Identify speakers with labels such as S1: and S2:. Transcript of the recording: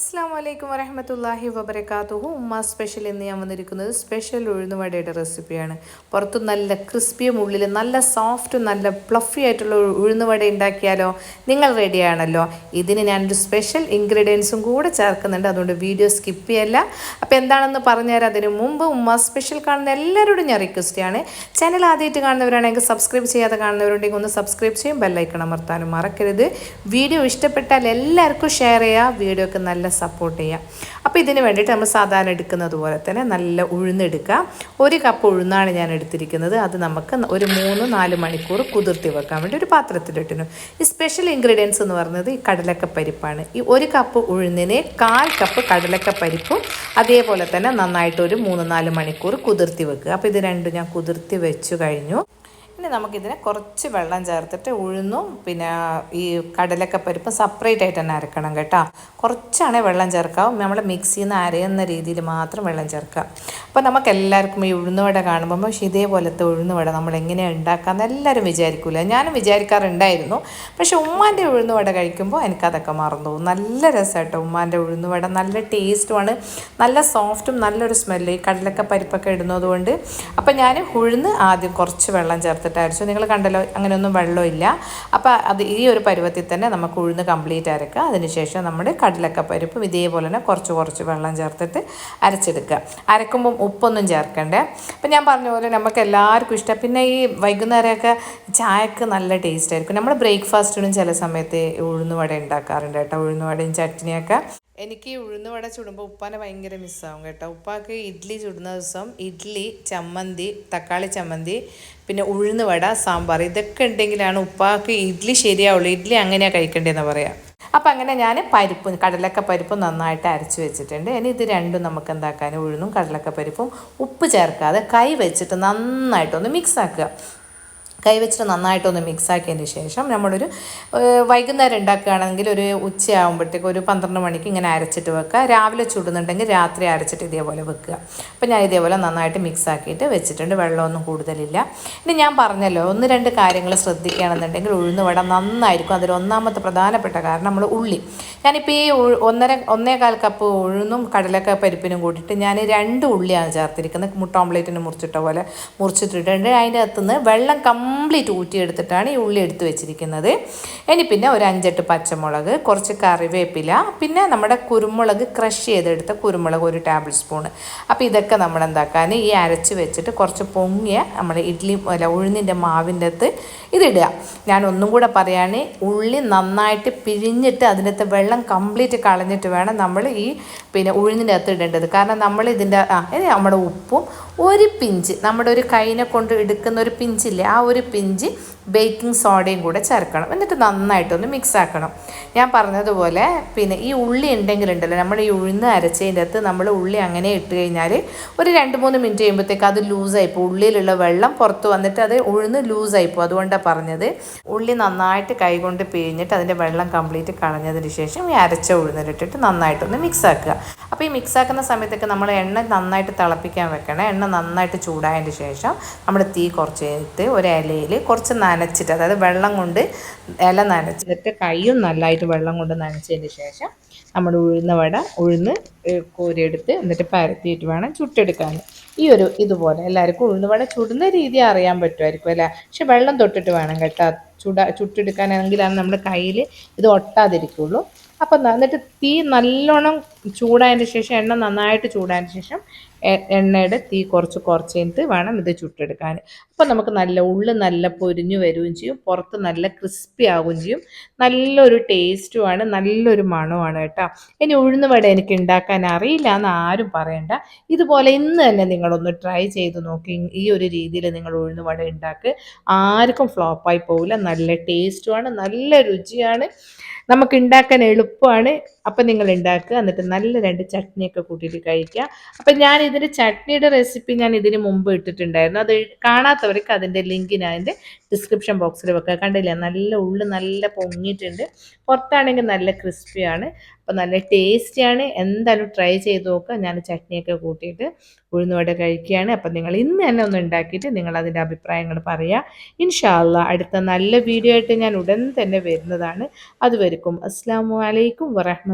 S1: അസ്സാം വലൈക്കും വരഹമത്തല്ലാഹി വബർക്കാത്തുഹു ഉമ്മ സ്പെഷ്യൽ എന്ന് ഞാൻ വന്നിരിക്കുന്നത് സ്പെഷ്യൽ ഉഴുന്നുവടയുടെ റെസിപ്പിയാണ് പുറത്ത് നല്ല ക്രിസ്പിയും ഉള്ളിൽ നല്ല സോഫ്റ്റും നല്ല പ്ലഫി ആയിട്ടുള്ള ഉഴുന്നുവട ഉണ്ടാക്കിയാലോ? നിങ്ങൾ റെഡിയാണല്ലോ ഇതിന് ഞാനൊരു സ്പെഷ്യൽ ഇൻഗ്രീഡിയൻസും കൂടെ ചേർക്കുന്നുണ്ട്. അതുകൊണ്ട് വീഡിയോ സ്കിപ്പ് ചെയ്യല്ല. അപ്പോൾ എന്താണെന്ന് പറഞ്ഞുതരാം. അതിന് മുമ്പ് ഉമ്മ സ്പെഷ്യൽ കാണുന്ന എല്ലാവരോടും ഞാൻ റിക്വസ്റ്റ് ആണ് ചാനൽ ആദ്യമായിട്ട് കാണുന്നവരാണെങ്കിൽ സബ്സ്ക്രൈബ് ചെയ്യാതെ കാണുന്നവരുണ്ടെങ്കിൽ ഒന്ന് സബ്സ്ക്രൈബ് ചെയ്യും ബെല്ലൈക്കൺ അമർത്താനും മറക്കരുത്. വീഡിയോ ഇഷ്ടപ്പെട്ടാൽ എല്ലാവർക്കും ഷെയർ ചെയ്യുക. വീഡിയോക്ക് നല്ല സപ്പോർട്ട് ചെയ്യുക അപ്പോൾ ഇതിന് വേണ്ടിയിട്ട് നമ്മൾ സാധാരണ എടുക്കുന്നത് പോലെ തന്നെ നല്ല ഉഴുന്നെടുക്കുക. ഒരു കപ്പ് ഉഴുന്നാണ് ഞാൻ എടുത്തിരിക്കുന്നത്. അത് നമുക്ക് ഒരു മൂന്ന് നാല് മണിക്കൂർ കുതിർത്തി വെക്കാൻ വേണ്ടി ഒരു പാത്രത്തിലിട്ടിരുന്നു. ഈ സ്പെഷ്യൽ ഇൻഗ്രീഡിയൻസ് എന്ന് പറയുന്നത് ഈ കടലക്കപ്പരിപ്പാണ്. ഈ ഒരു കപ്പ് ഉഴുന്നിന് കാൽ കപ്പ് കടലക്കപ്പരിപ്പും അതേപോലെ തന്നെ നന്നായിട്ട് ഒരു മൂന്ന് നാല് മണിക്കൂർ കുതിർത്തി വെക്കുക. അപ്പോൾ ഇത് രണ്ടും ഞാൻ കുതിർത്തി വെച്ചു കഴിഞ്ഞു. ഇനി നമുക്കിതിനെ കുറച്ച് വെള്ളം ചേർത്തിട്ട് ഉഴുന്നും പിന്നെ ഈ കടലക്കപ്പരിപ്പും സെപ്പറേറ്റ് ആയിട്ട് തന്നെ അരക്കണം കേട്ടോ. കുറച്ചാണേ വെള്ളം ചേർക്കാവും. നമ്മൾ മിക്സിയിൽ നിന്ന് അരയുന്ന രീതിയിൽ മാത്രം വെള്ളം ചേർക്കാം അപ്പോൾ നമുക്ക് എല്ലാവർക്കും ഈ ഉഴുന്നുവട കാണുമ്പോൾ പക്ഷേ ഇതേപോലത്തെ ഉഴുന്നുവട നമ്മൾ എങ്ങനെയാണ് ഉണ്ടാക്കാമെന്ന് എല്ലാവരും വിചാരിക്കില്ല ഞാനും വിചാരിക്കാറുണ്ടായിരുന്നു. പക്ഷേ ഉമ്മാന്റെ ഉഴുന്നുവട കഴിക്കുമ്പോൾ എനിക്കതൊക്കെ മറന്നു നല്ല രസമായിട്ടോ ഉമ്മാന്റെ ഉഴുന്നുവട നല്ല ടേസ്റ്റുമാണ്. നല്ല സോഫ്റ്റും നല്ലൊരു സ്മെല്ല്. ഈ കടലക്ക പരിപ്പൊക്കെ ഇടുന്നത് കൊണ്ട്. അപ്പം ഞാൻ ഉഴുന്ന് ആദ്യം കുറച്ച് വെള്ളം ചേർത്തിട്ട് അരച്ചു നിങ്ങൾ കണ്ടല്ലോ അങ്ങനെയൊന്നും വെള്ളമില്ല അപ്പോൾ അത് ഈ ഒരു പരുവത്തിൽ തന്നെ നമുക്ക് ഉഴുന്ന് കംപ്ലീറ്റ് അരക്കുക. അതിനുശേഷം നമ്മുടെ കടലക്ക പരിപ്പും ഇതേപോലെ തന്നെ കുറച്ച് കുറച്ച് വെള്ളം ചേർത്തിട്ട് അരച്ചെടുക്കുക. അരക്കുമ്പം ഉപ്പൊന്നും ചേർക്കണ്ടേ. അപ്പം ഞാൻ പറഞ്ഞ പോലെ നമുക്ക് എല്ലാവർക്കും ഇഷ്ടം. പിന്നെ ഈ വൈകുന്നേരമൊക്കെ ചായക്ക് നല്ല ടേസ്റ്റ് ആയിരിക്കും. നമ്മൾ ബ്രേക്ക്ഫാസ്റ്റിനും ചില സമയത്ത് ഉഴുന്നുവട ഉണ്ടാക്കാറുണ്ട് കേട്ടോ. ഉഴുന്നുവടയും ചട്നിയൊക്കെ എനിക്ക് ഈ ഉഴുന്നുവട ചുടുമ്പോൾ ഉപ്പാനെ ഭയങ്കര മിസ്സാവും കേട്ടോ. ഉപ്പാക്ക് ഇഡ്ഡലി ചുടുന്ന ദിവസം ഇഡ്ഡലി ചമ്മന്തി തക്കാളി ചമ്മന്തി പിന്നെ ഉഴുന്നുവട സാമ്പാർ ഇതൊക്കെ ഉണ്ടെങ്കിലാണ് ഉപ്പാക്ക് ഇഡ്ഡലി ശരിയാവുള്ളൂ. ഇഡ്ഡലി അങ്ങനെയാണ് കഴിക്കേണ്ടതെന്ന് പറയാം. അപ്പം അങ്ങനെ ഞാൻ പരിപ്പ് കടലക്ക പരിപ്പ് നന്നായിട്ട് അരച്ച് വെച്ചിട്ടുണ്ട്. ഇനി ഇത് രണ്ടും നമുക്ക് എന്താക്കാൻ ഉഴുന്നും കടലക്ക പരിപ്പും ഉപ്പ് ചേർക്കാതെ കൈ വെച്ചിട്ട് നന്നായിട്ടൊന്ന് മിക്സ് ആക്കുക. കൈ വെച്ചിട്ട് നന്നായിട്ടൊന്ന് മിക്സ് ആക്കിയതിന് ശേഷം നമ്മളൊരു വൈകുന്നേരം ഉണ്ടാക്കുകയാണെങ്കിൽ ഒരു ഉച്ചയാകുമ്പോഴത്തേക്ക് ഒരു പന്ത്രണ്ട് മണിക്ക് ഇങ്ങനെ അരച്ചിട്ട് വെക്കുക. രാവിലെ ചുടുന്നുണ്ടെങ്കിൽ രാത്രി അരച്ചിട്ട് ഇതേപോലെ വെക്കുക. അപ്പോൾ ഞാൻ ഇതേപോലെ നന്നായിട്ട് മിക്സ് ആക്കിയിട്ട് വെച്ചിട്ടുണ്ട്. വെള്ളമൊന്നും കൂടുതലില്ല. ഇനി ഞാൻ പറഞ്ഞല്ലോ ഒന്ന് രണ്ട് കാര്യങ്ങൾ ശ്രദ്ധിക്കുകയാണെന്നുണ്ടെങ്കിൽ ഉഴുന്നുവട നന്നായിരിക്കും. അതിൽ ഒന്നാമത്തെ പ്രധാനപ്പെട്ട കാരണം നമ്മൾ ഉള്ളി. ഞാനിപ്പോൾ ഈ ഒന്നര ഒന്നേകാൽ കപ്പ് ഉഴുന്നും കടലക്ക പരിപ്പിനും കൂട്ടിയിട്ട് ഞാൻ രണ്ട് ഉള്ളിയാണ് ചേർത്തിരിക്കുന്നത്. മുട്ട ഓംലേറ്റിന് മുറിച്ചിട്ട പോലെ മുറിച്ചിട്ടിട്ടുണ്ട് അതിന്റെ അകത്തുനിന്ന് വെള്ളം കംപ്ലീറ്റ് ഊറ്റിയെടുത്തിട്ടാണ് ഈ ഉള്ളി എടുത്ത് വെച്ചിരിക്കുന്നത്. ഇനി പിന്നെ ഒരു അഞ്ചെട്ട് പച്ചമുളക് കുറച്ച് കറിവേപ്പില പിന്നെ നമ്മുടെ കുരുമുളക് ക്രഷ് ചെയ്തെടുത്ത കുരുമുളക് ഒരു ടേബിൾ സ്പൂണ് അപ്പോൾ ഇതൊക്കെ നമ്മൾ എന്താക്കാൻ ഈ അരച്ച് വെച്ചിട്ട് കുറച്ച് പൊങ്ങിയ നമ്മൾ ഇഡ്ഡലി അല്ല ഉഴുന്നിന്റെ മാവിന്റെ അകത്ത് ഇതിടുക. ഞാൻ ഒന്നും കൂടെ പറയുകയാണ് ഉള്ളി നന്നായിട്ട് പിഴിഞ്ഞിട്ട് അതിന്റെ അകത്ത് വെള്ളം കംപ്ലീറ്റ് കളഞ്ഞിട്ട് വേണം നമ്മൾ ഈ പിന്നെ ഉഴുന്നിന്റെ അകത്ത് ഇടേണ്ടത്. കാരണം നമ്മൾ ഇതിന്റെ ആ നമ്മുടെ ഉപ്പും ഒരു പിഞ്ച് നമ്മുടെ ഒരു കൈനെ കൊണ്ട് എടുക്കുന്ന ഒരു പിഞ്ചില്ലേ ആ ഒരു പിഞ്ച് ബേക്കിംഗ് സോഡയും കൂടെ ചേർക്കണം. എന്നിട്ട് നന്നായിട്ടൊന്ന് മിക്സ് ആക്കണം. ഞാൻ പറഞ്ഞതുപോലെ പിന്നെ ഈ ഉള്ളി ഉണ്ടെങ്കിൽ ഉണ്ടെങ്കിലുണ്ടല്ലോ നമ്മൾ ഈ ഉഴുന്ന് അരച്ചതിന്റെ അകത്ത് നമ്മൾ ഉള്ളി അങ്ങനെ ഇട്ട് കഴിഞ്ഞാൽ ഒരു രണ്ട് മൂന്ന് മിനിറ്റ് കഴിയുമ്പോഴത്തേക്ക് അത് ലൂസായിപ്പോൾ ഉള്ളിയിലുള്ള വെള്ളം പുറത്ത് വന്നിട്ട് അത് ഉഴുന്ന് ലൂസായിപ്പോൾ അതുകൊണ്ടാണ് പറഞ്ഞത്. ഉള്ളി നന്നായിട്ട് കൈകൊണ്ട് പിഴിഞ്ഞിട്ട് അതിന്റെ വെള്ളം കംപ്ലീറ്റ് കളഞ്ഞതിന് ശേഷം ഈ അരച്ച ഉഴുന്നിലിട്ടിട്ട് നന്നായിട്ടൊന്ന് മിക്സ് ആക്കുക. അപ്പോൾ ഈ മിക്സ് ആക്കുന്ന സമയത്തൊക്കെ നമ്മൾ എണ്ണ നന്നായിട്ട് തിളപ്പിക്കാൻ വെക്കണം. എണ്ണ നന്നായിട്ട് ചൂടായതിന് ശേഷം നമ്മൾ തീ കുറച്ച് എടുത്ത് ഒരു കുറച്ച് നനച്ചിട്ട് അതായത് വെള്ളം കൊണ്ട് ഇല നനച്ചിട്ട് കൈയും നല്ലതായിട്ട് വെള്ളം കൊണ്ട് നനച്ചതിന് ശേഷം നമ്മൾ ഉഴുന്ന വട ഉഴുന്ന് കോരിയെടുത്ത് എന്നിട്ട് പരത്തിയിട്ട് വേണം ചുട്ടെടുക്കാൻ ഈ ഒരു ഇതുപോലെ എല്ലാവർക്കും ഉഴുന്ന വട ചുടുന്ന രീതി അറിയാൻ പറ്റുമായിരിക്കും അല്ലേ? പക്ഷെ വെള്ളം തൊട്ടിട്ട് വേണം കേട്ടോ. ചുട ചുട്ടെടുക്കാനാണെങ്കിലാണ് നമ്മുടെ കയ്യിൽ ഇത് ഒട്ടാതിരിക്കുള്ളൂ. അപ്പം എന്നിട്ട് തീ നല്ലോണം ചൂടായതിന് ശേഷം എണ്ണ നന്നായിട്ട് ചൂടായതിന് ശേഷം എണ്ണയുടെ തീ കുറച്ച് കുറച്ച് കഴിഞ്ഞിട്ട് വേണം ഇത് ചുട്ടെടുക്കാൻ. അപ്പോൾ നമുക്ക് നല്ല ഉള്ളു നല്ല പൊരിഞ്ഞു വരികയും ചെയ്യും പുറത്ത് നല്ല ക്രിസ്പി ആവുകയും ചെയ്യും. നല്ലൊരു ടേസ്റ്റുമാണ് നല്ലൊരു മണമാണ് കേട്ടോ. ഇനി ഉഴുന്നുവട എനിക്ക് ഉണ്ടാക്കാൻ അറിയില്ല എന്ന് ആരും പറയണ്ട. ഇതുപോലെ ഇന്ന് തന്നെ നിങ്ങളൊന്ന് ട്രൈ ചെയ്ത് നോക്കി ഈ ഒരു രീതിയിൽ നിങ്ങൾ ഉഴുന്നുവട ഉണ്ടാക്ക്. ആർക്കും ഫ്ലോപ്പായി പോവില്ല. നല്ല ടേസ്റ്റുമാണ് നല്ല രുചിയാണ്. നമുക്ക് ഉണ്ടാക്കാൻ എളുപ്പമാണ്. അപ്പം നിങ്ങൾ ഉണ്ടാക്കുക എന്നിട്ട് നല്ല രണ്ട് ചട്നിയൊക്കെ കൂട്ടിയിട്ട് കഴിക്കുക. അപ്പം ഞാൻ ഇതിന്റെ ചട്നിയുടെ റെസിപ്പി ഞാൻ ഇതിന് മുമ്പ് ഇട്ടിട്ടുണ്ടായിരുന്നു. അത് കാണാത്തവർക്ക് അതിന്റെ ലിങ്ക് ഞാൻ ഡിസ്ക്രിപ്ഷൻ ബോക്സിൽ വെക്കുക കണ്ടില്ല? നല്ല ഉള്ളു നല്ല പൊങ്ങിയിട്ടുണ്ട്. പുറത്താണെങ്കിൽ നല്ല ക്രിസ്പിയാണ് അപ്പം നല്ല ടേസ്റ്റിയാണ് എന്തായാലും ട്രൈ ചെയ്ത് നോക്കുക. ഞാൻ ചട്നിയൊക്കെ കൂട്ടിയിട്ട് ഉഴുന്നുവട കഴിക്കുകയാണ്. അപ്പം നിങ്ങൾ ഇന്ന് തന്നെ ഒന്ന് ഉണ്ടാക്കിയിട്ട് നിങ്ങൾ അതിന്റെ അഭിപ്രായങ്ങൾ പറയുക ഇൻഷാല്ല അടുത്ത നല്ല വീഡിയോ ആയിട്ട് ഞാൻ ഉടൻ തന്നെ വരുന്നതാണ്. അതുവരെക്കും അസ്സാം വലൈക്കും